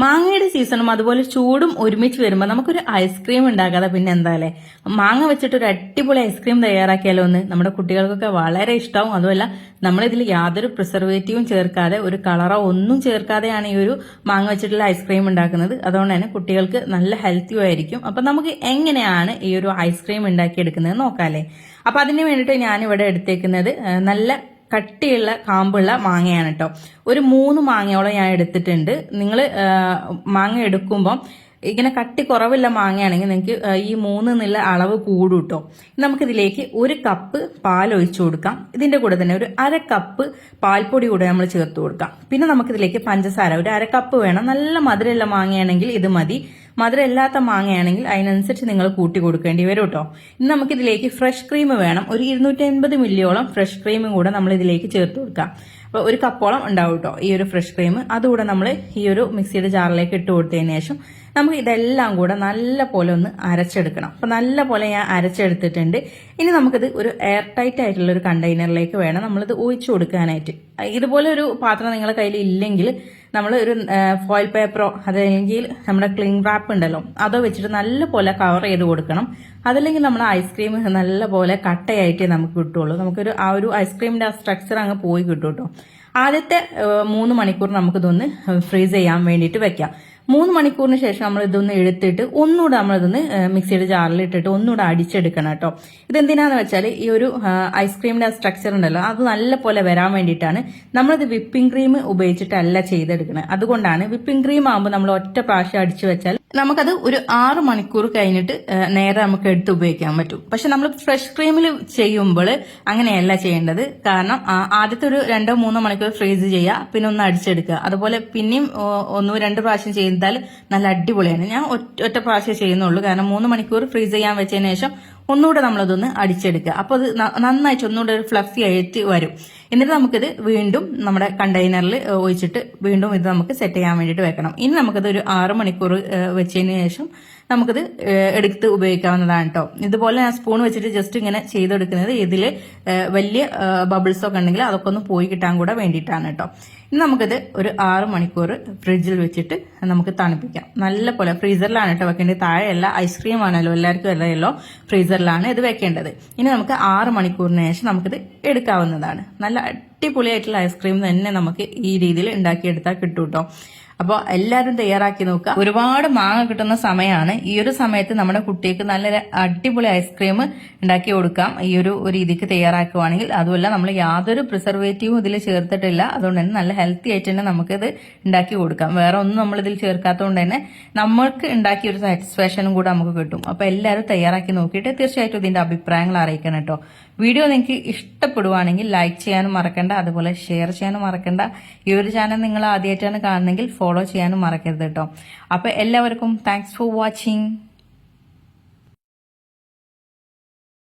മാങ്ങയുടെ സീസണും അതുപോലെ ചൂടും ഒരുമിച്ച് വരുമ്പോൾ നമുക്കൊരു ഐസ്ക്രീം ഉണ്ടാക്കാതെ പിന്നെ എന്താ അല്ലേ മാങ്ങ വെച്ചിട്ട് ഒരു അടിപൊളി ഐസ്ക്രീം തയ്യാറാക്കിയാലോ ഒന്ന് നമ്മുടെ കുട്ടികൾക്കൊക്കെ വളരെ ഇഷ്ടവും. അതുമല്ല നമ്മളിതിൽ യാതൊരു പ്രിസർവേറ്റീവും ചേർക്കാതെ ഒരു കളറോ ഒന്നും ചേർക്കാതെയാണ് ഈ ഒരു മാങ്ങ വെച്ചിട്ടുള്ള ഐസ്ക്രീം ഉണ്ടാക്കുന്നത്. അതുകൊണ്ട് തന്നെ കുട്ടികൾക്ക് നല്ല ഹെൽത്തിയും ആയിരിക്കും. അപ്പം നമുക്ക് എങ്ങനെയാണ് ഈ ഒരു ഐസ്ക്രീം ഉണ്ടാക്കിയെടുക്കുന്നത് നോക്കാല്ലേ? അപ്പം അതിന് വേണ്ടിയിട്ട് ഞാനിവിടെ എടുത്തേക്കുന്നത് നല്ല കട്ടിയുള്ള കാമ്പുള്ള മാങ്ങയാണ് കേട്ടോ ഒരു മൂന്ന് മാങ്ങയോളം ഞാൻ എടുത്തിട്ടുണ്ട്. നിങ്ങൾ മാങ്ങ എടുക്കുമ്പം ഇങ്ങനെ കട്ടി കുറവുള്ള മാങ്ങയാണെങ്കിൽ നിങ്ങൾക്ക് ഈ മൂന്ന് എന്നുള്ള അളവ് കൂടും കേട്ടോ നമുക്കിതിലേക്ക് ഒരു കപ്പ് പാൽ ഒഴിച്ചു കൊടുക്കാം. ഇതിന്റെ കൂടെ തന്നെ ഒരു അര കപ്പ് പാൽപ്പൊടി കൂടെ നമ്മൾ ചേർത്ത് കൊടുക്കാം. പിന്നെ നമുക്കിതിലേക്ക് പഞ്ചസാര ഒരു അര കപ്പ് വേണം. നല്ല മധുരമുള്ള മാങ്ങയാണെങ്കിൽ ഇത് മതി. മധുരം ഇല്ലാത്ത മാങ്ങയാണെങ്കിൽ അതിനനുസരിച്ച് നിങ്ങൾ കൂട്ടി കൊടുക്കേണ്ടി വരും കേട്ടോ. നമുക്ക് ഇതിലേക്ക് ഫ്രഷ് ക്രീം വേണം. ഒരു ഇരുന്നൂറ്റി അൻപത് മില്ലിയോളം ഫ്രഷ് ക്രീം കൂടെ നമ്മൾ ഇതിലേക്ക് ചേർത്ത് കൊടുക്കാം. അപ്പോൾ ഒരു കപ്പോളം ഉണ്ടാവും കേട്ടോ ഈ ഒരു ഫ്രഷ് ക്രീം അതുകൂടെ നമ്മൾ ഈ ഒരു മിക്സിയുടെ ജാറിലേക്ക് ഇട്ട് കൊടുത്തതിന് ശേഷം നമുക്ക് ഇതെല്ലാം കൂടെ നല്ല പോലെ ഒന്ന് അരച്ചെടുക്കണം. അപ്പോൾ നല്ല പോലെ ഞാൻ അരച്ചെടുത്തിട്ടുണ്ട്. ഇനി നമുക്കിത് ഒരു എയർ ടൈറ്റ് ആയിട്ടുള്ള ഒരു കണ്ടെയ്നറിലേക്ക് വേണം നമ്മളിത് ഒഴിച്ചു കൊടുക്കാനായിട്ട്. ഇതുപോലെ ഒരു പാത്രം നിങ്ങളുടെ കയ്യിൽ ഇല്ലെങ്കിൽ നമ്മൾ ഒരു ഫോയിൽ പേപ്പറോ അതല്ലെങ്കിൽ നമ്മുടെ ക്ലീൻ റാപ്പ് ഉണ്ടല്ലോ അതോ വെച്ചിട്ട് നല്ലപോലെ കവർ ചെയ്ത് കൊടുക്കണം. അതല്ലെങ്കിൽ നമ്മൾ ഐസ്ക്രീം നല്ലപോലെ കട്ടയായിട്ടേ നമുക്ക് കിട്ടുള്ളൂ. നമുക്കൊരു ആ ഒരു ഐസ്ക്രീമിന്റെ ആ സ്ട്രക്ചർ അങ്ങ് പോയി കിട്ടും കേട്ടോ. ആദ്യത്തെ മൂന്ന് മണിക്കൂർ നമുക്കിതൊന്ന് ഫ്രീസ് ചെയ്യാൻ വേണ്ടിയിട്ട് വെക്കാം. മൂന്ന് മണിക്കൂറിന് ശേഷം നമ്മൾ ഇതൊന്ന് എടുത്തിട്ട് ഒന്നുകൂടെ നമ്മളിതൊന്ന് മിക്സിയുടെ ജാറിൽ ഇട്ടിട്ട് ഒന്നുകൂടെ അടിച്ചെടുക്കണം കേട്ടോ. ഇതെന്തിനാന്ന് വെച്ചാൽ ഈ ഒരു ഐസ്ക്രീമിന്റെ സ്ട്രക്ചർ ഉണ്ടല്ലോ അത് നല്ല പോലെ വരാൻ വേണ്ടിയിട്ടാണ് നമ്മളിത് വിപ്പിംഗ് ക്രീം ഉപയോഗിച്ചിട്ടല്ല ചെയ്തെടുക്കുന്നത് അതുകൊണ്ടാണ് വിപ്പിംഗ് ക്രീം ആകുമ്പോൾ നമ്മൾ ഒറ്റ പ്രാവശ്യം അടിച്ചു വെച്ചാൽ നമുക്കത് ഒരു ആറ് മണിക്കൂർ കഴിഞ്ഞിട്ട് നേരെ നമുക്ക് എടുത്ത് ഉപയോഗിക്കാൻ പറ്റും. പക്ഷെ നമ്മൾ ഫ്രഷ് ക്രീമിൽ ചെയ്യുമ്പോൾ അങ്ങനെയല്ല ചെയ്യേണ്ടത്. കാരണം ആദ്യത്തെ ഒരു രണ്ടോ മൂന്നോ മണിക്കൂർ ഫ്രീസ് ചെയ്യുക പിന്നെ ഒന്ന് അടിച്ചെടുക്കുക. അതുപോലെ പിന്നെയും ഒന്നോ രണ്ട് പ്രാവശ്യം ചെയ്താൽ നല്ല അടിപൊളിയാണ്. ഞാൻ ഒറ്റ പ്രാവശ്യം ചെയ്യുന്നുള്ളൂ. കാരണം മൂന്ന് മണിക്കൂർ ഫ്രീസ് ചെയ്യാൻ വെച്ചതിന് ശേഷം ഒന്നുകൂടെ നമ്മളതൊന്ന് അടിച്ചെടുക്കുക. അപ്പോൾ അത് നന്നായിട്ട് ഒന്നുകൂടെ ഒരു ഫ്ലഫി ആയിട്ട് വരും. എന്നിട്ട് നമുക്കിത് വീണ്ടും നമ്മുടെ കണ്ടെയ്നറിൽ ഒഴിച്ചിട്ട് വീണ്ടും ഇത് നമുക്ക് സെറ്റ് ചെയ്യാൻ വേണ്ടിയിട്ട് വെക്കണം. ഇനി നമുക്കത് ഒരു ആറ് മണിക്കൂർ വെച്ചതിന് ശേഷം നമുക്കിത് എടുത്ത് ഉപയോഗിക്കാവുന്നതാണ് കേട്ടോ ഇതുപോലെ ഞാൻ സ്പൂൺ വെച്ചിട്ട് ജസ്റ്റ് ഇങ്ങനെ ചെയ്തെടുക്കുന്നത് ഇതിൽ വലിയ ബബിൾസ് ഒക്കെ ഉണ്ടെങ്കിൽ അതൊക്കെ ഒന്ന് പോയി കിട്ടാൻ കൂടെ വേണ്ടിയിട്ടാണ് കേട്ടോ ഇനി നമുക്കിത് ഒരു ആറ് മണിക്കൂർ ഫ്രിഡ്ജിൽ വെച്ചിട്ട് നമുക്ക് തണുപ്പിക്കാം. നല്ല പോലെ ഫ്രീസറിലാണ് കേട്ടോ വെക്കേണ്ടത്. താഴെയല്ല ഐസ്ക്രീം ആണല്ലോ എല്ലാവർക്കും അറിയാലോ ഫ്രീസറിലാണ് ഇത് വെക്കേണ്ടത്. ഇനി നമുക്ക് ആറ് മണിക്കൂറിന് ശേഷം നമുക്കിത് എടുക്കാവുന്നതാണ്. നല്ല അടിപൊളിയായിട്ടുള്ള ഐസ്ക്രീം തന്നെ നമുക്ക് ഈ രീതിയിൽ ഉണ്ടാക്കിയെടുത്താൽ കിട്ടും കേട്ടോ അപ്പോൾ എല്ലാവരും തയ്യാറാക്കി നോക്കുക. ഒരുപാട് മാങ്ങ കിട്ടുന്ന സമയമാണ് ഈ ഒരു സമയത്ത് നമ്മുടെ കുട്ടികൾക്ക് നല്ലൊരു അടിപൊളി ഐസ്ക്രീം ഉണ്ടാക്കി കൊടുക്കാം. ഈ ഒരു രീതിക്ക് തയ്യാറാക്കുവാണെങ്കിൽ. അതുമല്ല നമ്മൾ യാതൊരു പ്രിസർവേറ്റീവും ഇതിൽ ചേർത്തിട്ടില്ല. അതുകൊണ്ട് തന്നെ നല്ല ഹെൽത്തി ആയിട്ട് തന്നെ നമുക്കിത് ഉണ്ടാക്കി കൊടുക്കാം. വേറെ ഒന്നും നമ്മൾ ഇതിൽ ചേർക്കാത്തതുകൊണ്ട് തന്നെ നമ്മൾക്ക് ഉണ്ടാക്കിയ ഒരു സാറ്റിസ്ഫാക്ഷനും കൂടെ നമുക്ക് കിട്ടും. അപ്പോൾ എല്ലാവരും തയ്യാറാക്കി നോക്കിയിട്ട് തീർച്ചയായിട്ടും ഇതിന്റെ അഭിപ്രായങ്ങൾ അറിയിക്കണം കേട്ടോ. വീഡിയോ നിങ്ങൾക്ക് ഇഷ്ടപ്പെടുവാണെങ്കിൽ ലൈക്ക് ചെയ്യാനും മറക്കണ്ട. അതുപോലെ ഷെയർ ചെയ്യാനും മറക്കണ്ട. ഈ ഒരു ചാനൽ നിങ്ങൾ ആദ്യമായിട്ടാണ് കാണുന്നതെങ്കിൽ ഫോളോ ചെയ്യാനും മറക്കരുത് കേട്ടോ അപ്പോൾ എല്ലാവർക്കും താങ്ക്സ് ഫോർ വാച്ചിങ്